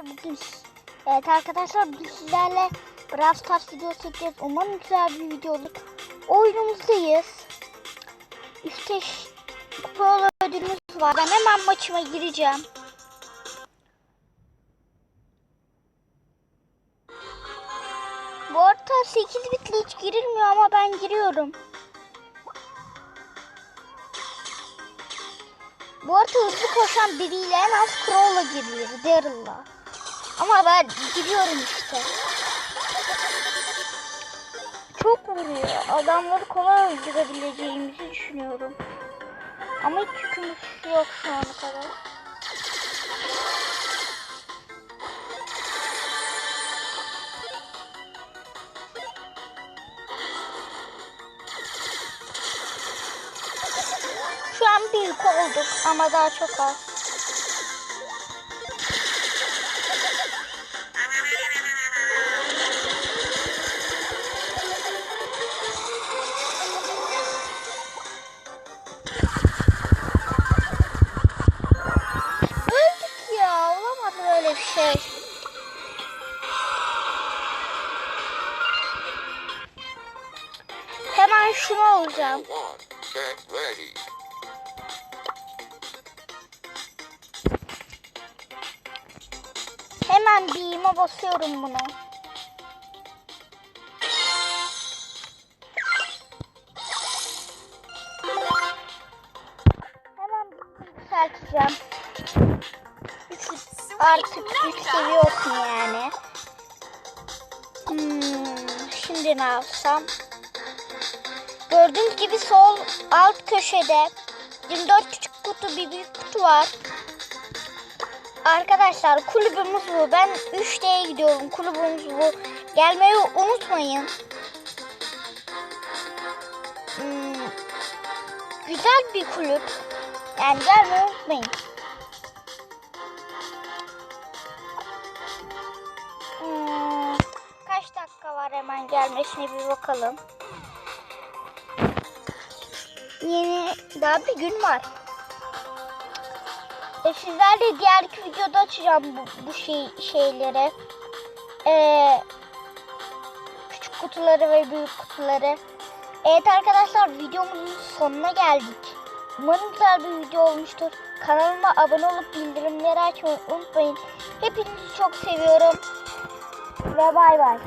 bugün Evet arkadaşlar biz sizlerle Brawl Stars videosu çekeceğiz. Umarım güzel bir video olur. Oyunumuzdayız. İşte ş- kupa ödülümüz var. Ben hemen maçıma gireceğim. Bu arada 8 bitli hiç girilmiyor ama ben giriyorum. Bu arada hızlı koşan biriyle en az Crow'la giriyor. Daryl'la. Ama ben gidiyorum işte. Çok vuruyor. Adamları kolay öldürebileceğimizi düşünüyorum. Ama hiç yükümüz yok şu ana kadar. Şu an büyük olduk ama daha çok az. Olamadı böyle bir şey. Hemen şunu alacağım. Hemen bir basıyorum bunu. Hemen yükselteceğim. Artık olsun yani. Hmm, şimdi ne yapsam? Gördüğünüz gibi sol alt köşede 24 küçük kutu bir büyük kutu var. Arkadaşlar kulübümüz bu. Ben 3D'ye gidiyorum. Kulübümüz bu. Gelmeyi unutmayın. Hmm, güzel bir kulüp. Yani gelmeyi unutmayın. Dakika var hemen gelmesine bir bakalım. Yeni daha bir gün var. E, sizlerle diğer videoda açacağım bu, bu şey şeyleri. Ee, küçük kutuları ve büyük kutuları. Evet arkadaşlar videomuzun sonuna geldik. Umarım güzel bir video olmuştur. Kanalıma abone olup bildirimleri açmayı unutmayın. Hepinizi çok seviyorum. Ve bay bay.